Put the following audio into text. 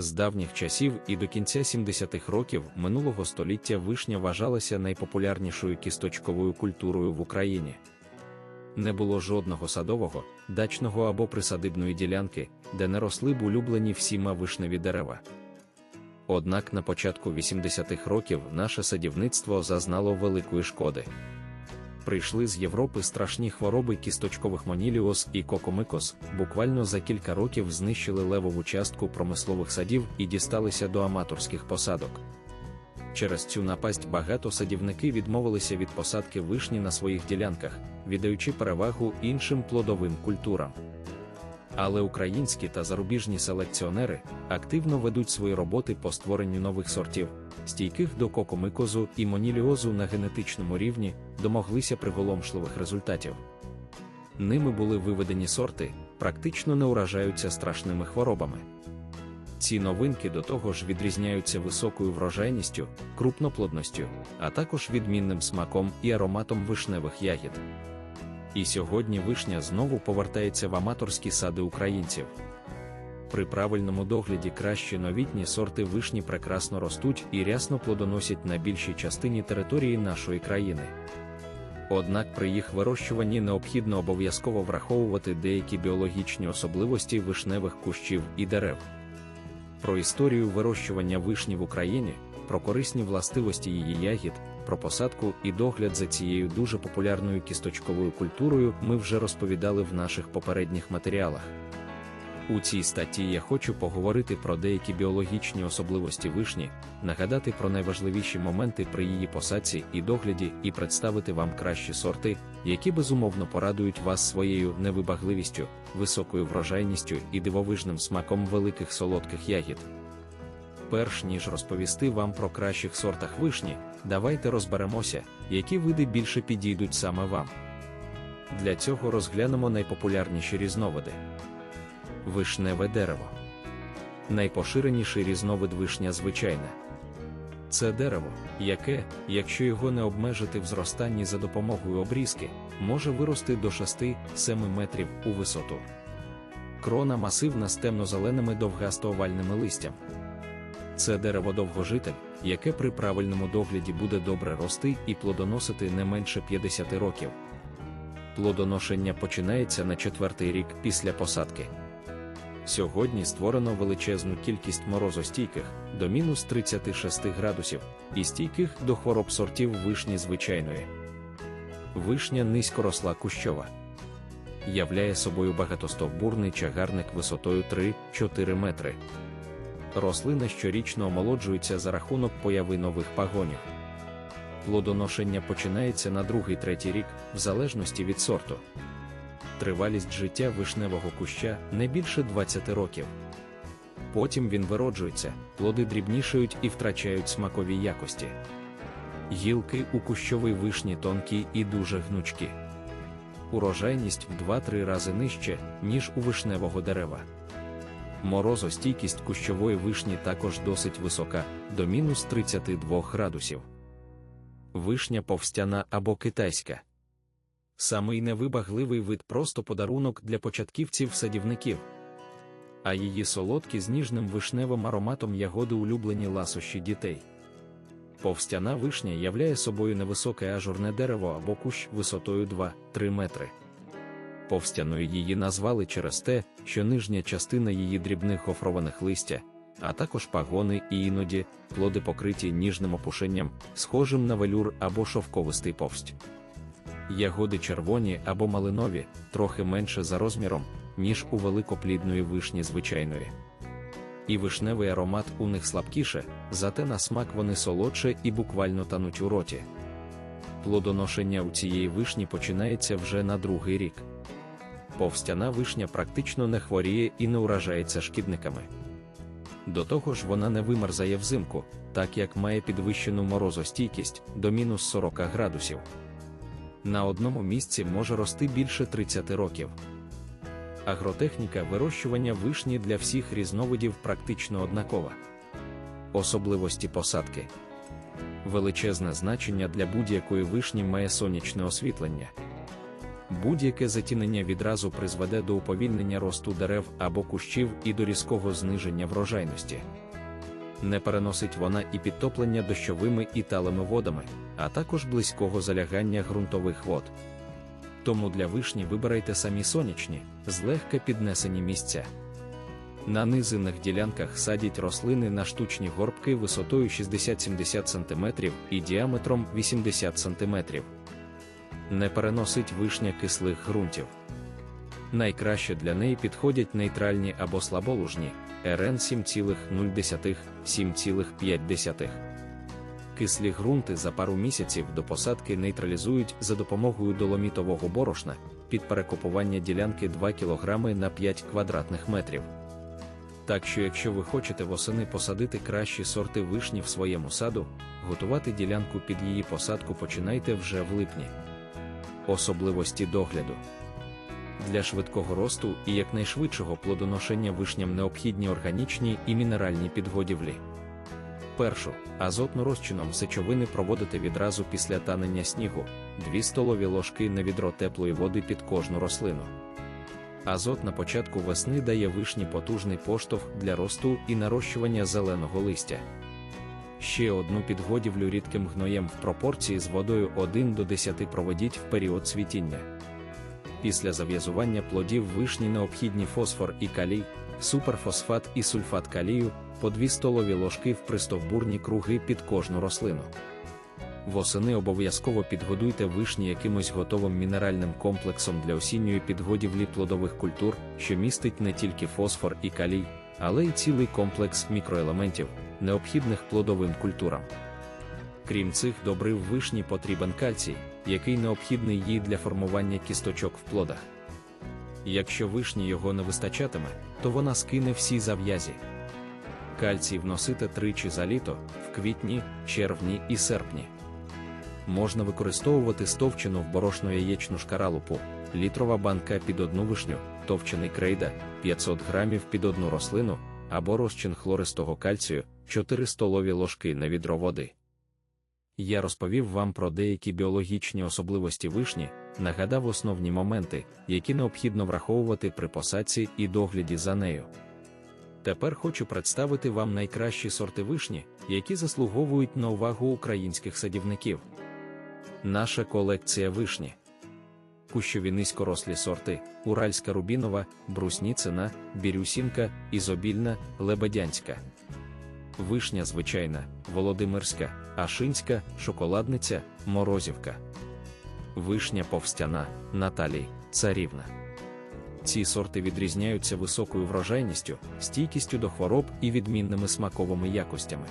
З давніх часів і до кінця 70-х років минулого століття вишня вважалася найпопулярнішою кісточковою культурою в Україні. Не було жодного садового, дачного або присадибної ділянки, де не росли б улюблені всіма вишневі дерева. Однак на початку 80-х років наше садівництво зазнало великої шкоди. Прийшли з Європи страшні хвороби кісточкових моніліоз і кокомикос, буквально за кілька років знищили левову частку промислових садів і дісталися до аматорських посадок. Через цю напасть багато садівники відмовилися від посадки вишні на своїх ділянках, віддаючи перевагу іншим плодовим культурам. Але українські та зарубіжні селекціонери активно ведуть свої роботи по створенню нових сортів, стійких до кокомикозу і моніліозу на генетичному рівні, домоглися приголомшливих результатів. Ними були виведені сорти, практично не уражаються страшними хворобами. Ці новинки до того ж відрізняються високою врожайністю, крупноплодністю, а також відмінним смаком і ароматом вишневих ягід. І сьогодні вишня знову повертається в аматорські сади українців. При правильному догляді кращі новітні сорти вишні прекрасно ростуть і рясно плодоносять на більшій частині території нашої країни. Однак при їх вирощуванні необхідно обов'язково враховувати деякі біологічні особливості вишневих кущів і дерев. Про історію вирощування вишні в Україні, про корисні властивості її ягід, про посадку і догляд за цією дуже популярною кісточковою культурою ми вже розповідали в наших попередніх матеріалах. У цій статті я хочу поговорити про деякі біологічні особливості вишні, нагадати про найважливіші моменти при її посадці і догляді, і представити вам кращі сорти, які безумовно порадують вас своєю невибагливістю, високою врожайністю і дивовижним смаком великих солодких ягід. Перш ніж розповісти вам про кращих сортах вишні, давайте розберемося, які види більше підійдуть саме вам. Для цього розглянемо найпопулярніші різновиди. Вишневе дерево. Найпоширеніший різновид вишня звичайна. Це дерево, яке, якщо його не обмежити в зростанні за допомогою обрізки, може вирости до 6-7 метрів у висоту. Крона масивна з темно-зеленими довгасто-овальними листям. Це дерево довгожитель, яке при правильному догляді буде добре рости і плодоносити не менше 50 років. Плодоношення починається на четвертий рік після посадки. Сьогодні створено величезну кількість морозостійких до мінус 36 градусів і стійких до хвороб сортів вишні звичайної. Вишня низькоросла кущова. Являє собою багатостовбурний чагарник висотою 3-4 метри. Рослина щорічно омолоджується за рахунок появи нових пагонів. Плодоношення починається на другий-третій рік, в залежності від сорту. Тривалість життя вишневого куща не більше 20 років. Потім він вироджується, плоди дрібнішають і втрачають смакові якості. Гілки у кущовій вишні тонкі і дуже гнучкі. Урожайність в 2-3 рази нижче, ніж у вишневого дерева. Морозостійкість кущової вишні також досить висока, до мінус 32 градусів. Вишня повстяна або китайська. Самий невибагливий вид просто подарунок для початківців-садівників. А її солодкі з ніжним вишневим ароматом ягоди улюблені ласощі дітей. Повстяна вишня являє собою невисоке ажурне дерево або кущ висотою 2-3 метри. Повстяною її назвали через те, що нижня частина її дрібних гофрованих листя, а також пагони і іноді плоди покриті ніжним опушенням, схожим на велюр або шовковистий повсть. Ягоди червоні або малинові, трохи менше за розміром, ніж у великоплідної вишні звичайної. І вишневий аромат у них слабкіше, зате на смак вони солодше і буквально тануть у роті. Плодоношення у цієї вишні починається вже на другий рік. Повстяна вишня практично не хворіє і не уражається шкідниками. До того ж, вона не вимерзає взимку, так як має підвищену морозостійкість до мінус 40 градусів. На одному місці може рости більше 30 років. Агротехніка вирощування вишні для всіх різновидів практично однакова. Особливості посадки величезне значення для будь-якої вишні має сонячне освітлення. Будь-яке затінення відразу призведе до уповільнення росту дерев або кущів і до різкого зниження врожайності. Не переносить вона і підтоплення дощовими і талими водами, а також близького залягання ґрунтових вод. Тому для вишні вибирайте самі сонячні, злегка піднесені місця. На низинних ділянках садять рослини на штучні горбки висотою 60-70 см і діаметром 80 см. Не переносить вишня кислих ґрунтів. Найкраще для неї підходять нейтральні або слаболужні РН 7,0 7,5. Кислі ґрунти за пару місяців до посадки нейтралізують за допомогою доломітового борошна під перекопування ділянки 2 кг на 5 квадратних метрів. Так що, якщо ви хочете восени посадити кращі сорти вишні в своєму саду, готувати ділянку під її посадку починайте вже в липні. Особливості догляду для швидкого росту і якнайшвидшого плодоношення вишням необхідні органічні і мінеральні підгодівлі. Першу азотну розчином сечовини проводити відразу після танення снігу, 2 столові ложки на відро теплої води під кожну рослину. Азот на початку весни дає вишні потужний поштовх для росту і нарощування зеленого листя. Ще одну підгодівлю рідким гноєм в пропорції з водою 1 до 10 проведіть в період цвітіння. Після зав'язування плодів вишні необхідні фосфор і калій, суперфосфат і сульфат калію по 2 столові ложки в пристовбурні круги під кожну рослину. Восени обов'язково підгодуйте вишні якимось готовим мінеральним комплексом для осінньої підгодівлі плодових культур, що містить не тільки фосфор і калій, але й цілий комплекс мікроелементів, необхідних плодовим культурам. Крім цих добрив вишні потрібен кальцій, який необхідний їй для формування кісточок в плодах. Якщо вишні його не вистачатиме, то вона скине всі зав'язі. Кальцій вносити тричі за літо в квітні, червні і серпні. Можна використовувати стовчену в борошно яєчну шкаралупу, літрова банка під одну вишню, товчений крейда 500 грамів під одну рослину або розчин хлористого кальцію 4 столові ложки на відро води. Я розповів вам про деякі біологічні особливості вишні, нагадав основні моменти, які необхідно враховувати при посадці і догляді за нею. Тепер хочу представити вам найкращі сорти вишні, які заслуговують на увагу українських садівників. Наша колекція вишні. Кущові низькорослі сорти: Уральська рубінова, брусніцина, бірюсінка, ізобільна, лебедянська. Вишня звичайна, володимирська, ашинська, шоколадниця, морозівка. Вишня повстяна, Наталій, царівна. Ці сорти відрізняються високою врожайністю, стійкістю до хвороб і відмінними смаковими якостями.